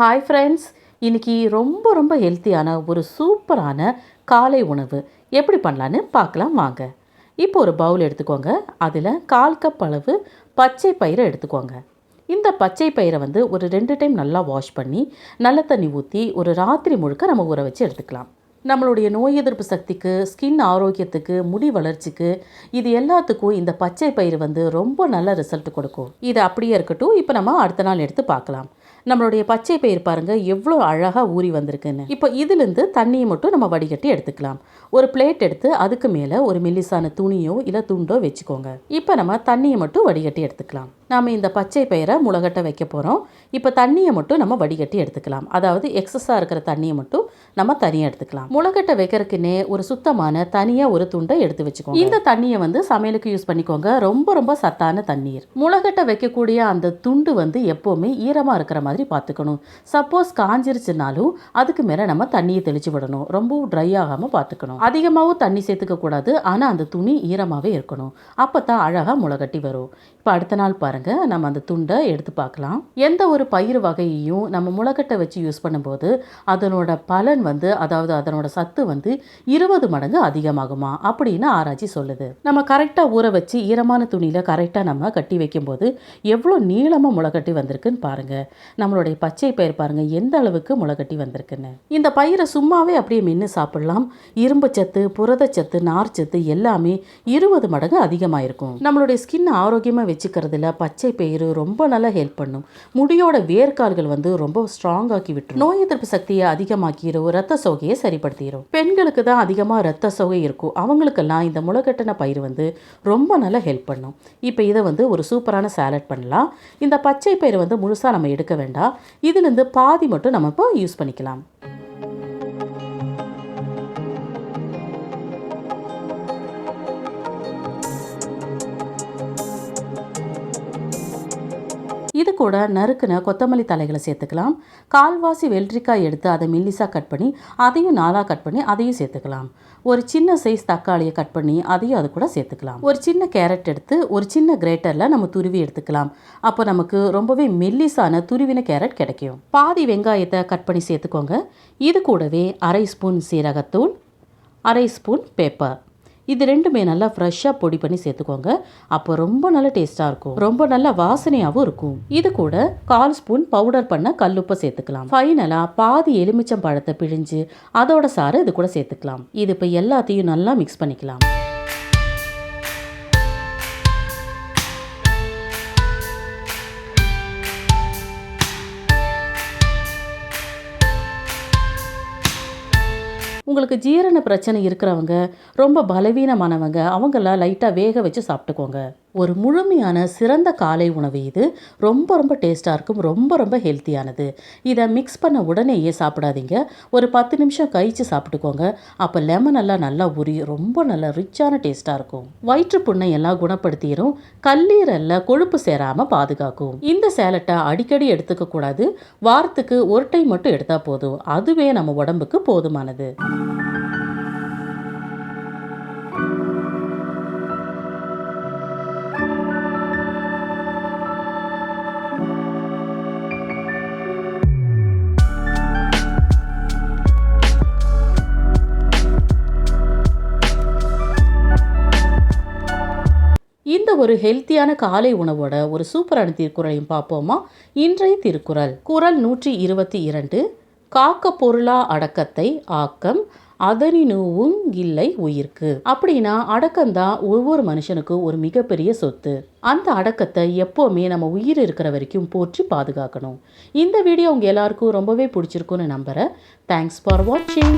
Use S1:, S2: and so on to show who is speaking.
S1: Hi friends இன்றைக்கி ரொம்ப ரொம்ப ஹெல்த்தியான ஒரு சூப்பரான காலை உணவு. எப்படி பண்ணலான்னு பார்க்கலாம் வாங்க. இப்போ ஒரு பவுல் எடுத்துக்கோங்க. அதில் கால் கப் அளவு பச்சை பயிரை எடுத்துக்கோங்க. இந்த பச்சை பயிரை வந்து ஒரு ரெண்டு டைம் நல்லா வாஷ் பண்ணி நல்ல தண்ணி ஊற்றி ஒரு ராத்திரி முழுக்க நம்ம ஊற வச்சு எடுத்துக்கலாம். நம்மளுடைய நோய் எதிர்ப்பு சக்திக்கு ஸ்கின் ஆரோக்கியத்துக்கு முடி வளர்ச்சிக்கு இது எல்லாத்துக்கும் இந்த பச்சை பயிர் வந்து ரொம்ப நல்ல ரிசல்ட் கொடுக்கும். இது அப்படியே இருக்கட்டும். இப்போ நம்ம அடுத்த நாள் எடுத்து பார்க்கலாம். நம்மளுடைய பச்சை பயிர் பாருங்கள் எவ்வளோ அழகாக ஊறி வந்திருக்குன்னு. இப்போ இதுலேருந்து தண்ணியை மட்டும் நம்ம வடிகட்டி எடுத்துக்கலாம். ஒரு பிளேட் எடுத்து அதுக்கு மேலே ஒரு மெல்லிசான துணியோ இல்லை துண்டோ வச்சுக்கோங்க. இப்போ நம்ம தண்ணியை மட்டும் வடிகட்டி எடுத்துக்கலாம். நாம் இந்த பச்சை பயிரை முளகட்டை வைக்க போகிறோம் இப்போ தண்ணியை மட்டும் நம்ம வடிகட்டி எடுத்துக்கலாம். அதாவது எக்ஸஸாக இருக்கிற தண்ணியை மட்டும் நம்ம தனியாக எடுத்துக்கலாம். முளகட்டை வைக்கிறதுக்குன்னே ஒரு சுத்தமான தனியாக ஒரு துண்டை எடுத்து வச்சுக்கோங்க. இந்த தண்ணியை வந்து சமையலுக்கு யூஸ் பண்ணிக்கோங்க. ரொம்ப ரொம்ப சத்தான தண்ணீர். முளகட்டை வைக்கக்கூடிய அந்த துண்டு வந்து எப்போவுமே ஈரமாக இருக்கிற மாதிரி பார்த்துக்கணும். சப்போஸ் காஞ்சிருச்சுனாலும் அதுக்கு மேலே நம்ம தண்ணியை தெளிச்சு விடணும். ரொம்பவும் ட்ரை ஆகாமல் பார்த்துக்கணும். அதிகமாகவும் தண்ணி சேர்த்துக்க கூடாது. ஆனால் அந்த துணி ஈரமாகவே இருக்கணும். அப்போ தான் அழகாக முளைகட்டி வரும். இப்போ அடுத்த நாள் பாருங்கள் நம்ம அந்த துண்டை எடுத்து பார்க்கலாம். எந்த ஒரு பயிர் வகையையும் நம்ம முளைக்கட்டை வச்சு யூஸ் பண்ணும்போது அதனோட பலன் வந்து அதாவது அதனோட சத்து வந்து இருபது மடங்கு அதிகமாகுமா? அப்படின்னு ஆராய்ச்சி சொல்லுது. நம்ம கரெக்டாக ஊற வச்சு ஈரமான துணியில் கரெக்டாக நம்ம கட்டி வைக்கும்போது எவ்வளோ நீளமாக முளைக்கட்டி வந்திருக்குன்னு பாருங்கள் நம்மளுடைய பச்சை பயிர் பாருங்கள் எந்த அளவுக்கு முளைகட்டி வந்திருக்குன்னு. இந்த பயிரை சும்மாவே அப்படியே மென்று சாப்பிடலாம். இரும்புச்சத்து புரதச்சத்து நார்ச்சத்து எல்லாமே இருபது மடங்கு அதிகமாக இருக்கும். நம்மளுடைய ஸ்கின் ஆரோக்கியமாக வச்சுக்கிறதுல பச்சை பயிறு ரொம்ப நல்லா ஹெல்ப் பண்ணும். முடியோட வேர்க்கால்கள் வந்து ரொம்ப ஸ்ட்ராங் ஆக்கி விட்டுரும். நோய் எதிர்ப்பு சக்தியை அதிகமாக்கிடும் ரத்த சோகையை சரிப்படுத்திடும் பெண்களுக்கு தான் அதிகமாக ரத்த சோகை இருக்கும். அவங்களுக்கெல்லாம் இந்த முளைகட்டின பயிர் வந்து ரொம்ப நல்லா ஹெல்ப் பண்ணும். இப்போ இதை வந்து ஒரு சூப்பரான சாலட் பண்ணலாம். இந்த பச்சை பயிர் வந்து முழுசாக நம்ம எடுக்க வேண்டாம். இதுலேருந்து பாதி மட்டும் நம்ம இப்போ யூஸ் பண்ணிக்கலாம். இது கூட நறுக்குன கொத்தமல்லி தலைகளை சேர்த்துக்கலாம். கால்வாசி வெள்ளரிக்காய் எடுத்து அதை மெல்லிசாக கட் பண்ணி அதையும் நாலாக கட் பண்ணி அதையும் சேர்த்துக்கலாம். ஒரு சின்ன சைஸ் தக்காளியை கட் பண்ணி அதையும் அது கூட சேர்த்துக்கலாம். ஒரு சின்ன கேரட் எடுத்து ஒரு சின்ன கிரேட்டரில் நம்ம துருவி எடுத்துக்கலாம். அப்போ நமக்கு ரொம்பவே மெல்லிசான துருவின கேரட் கிடைக்கும். பாதி வெங்காயத்தை கட் பண்ணி சேர்த்துக்கோங்க. இது கூடவே அரை ஸ்பூன் சீரகத்தூள் அரை ஸ்பூன் பேப்பர் இது ரெண்டுமே நல்லா ஃப்ரெஷ்ஷாக பொடி பண்ணி சேர்த்துக்கோங்க. அப்போ ரொம்ப நல்ல டேஸ்ட்டாக இருக்கும். ரொம்ப நல்ல வாசனையாகவும் இருக்கும். இது கூட கால் ஸ்பூன் பவுடர் பண்ண கல்லுப்பை சேர்த்துக்கலாம். ஃபைனலாக பாதி எலுமிச்சம் பழத்தை பிழிஞ்சு அதோட சாறு இது கூட சேர்த்துக்கலாம். இது இப்போ எல்லாத்தையும் நல்லா மிக்ஸ் பண்ணிக்கலாம். உங்களுக்கு ஜீரண பிரச்சனை இருக்கிறவங்க ரொம்ப பலவீனமானவங்க அவங்கெல்லாம் லைட்டாக வேக வச்சு சாப்பிட்டுக்கோங்க. ஒரு முழுமையான சிறந்த காலை உணவு இது. ரொம்ப ரொம்ப டேஸ்ட்டாக இருக்கும். ரொம்ப ரொம்ப ஹெல்த்தியானது. இதை மிக்ஸ் பண்ண உடனேயே சாப்பிடாதீங்க. ஒரு பத்து நிமிஷம் கழித்து சாப்பிட்டுக்கோங்க. அப்போ லெமன் எல்லாம் நல்லா உரி ரொம்ப நல்லா ரிச்சான டேஸ்ட்டாக இருக்கும். வயிற்று புண்ணை எல்லாம் குணப்படுத்திடும் கல்லீரலில் கொழுப்பு சேராமல் பாதுகாக்கும். இந்த சேலட்டை அடிக்கடி எடுத்துக்க கூடாது. வாரத்துக்கு ஒரு டைம் மட்டும் எடுத்தால் போதும். அதுவே நம்ம உடம்புக்கு போதுமானது. ஒரு ஹெல்த்தியான காலை உணவோட ஒரு சூப்பரான திருக்குறளையும் பார்ப்போமா? இன்றைய திருக்குறள். குறள் நூற்றி இருபத்தி இரண்டு. காக்க பொருளா அடக்கத்தை ஆக்கம் அதனினுவும் இல்லை உயிர்க்கு. அப்படின்னா அடக்கம்தான் ஒவ்வொரு மனுஷனுக்கும் ஒரு மிகப்பெரிய சொத்து. அந்த அடக்கத்தை எப்போவுமே நம்ம உயிர் இருக்கிற வரைக்கும் போற்றி பாதுகாக்கணும். இந்த வீடியோ உங்கள் எல்லாருக்கும் ரொம்பவே பிடிச்சிருக்குன்னு நம்புகிறேன் தேங்க்ஸ் ஃபார் வாட்சிங்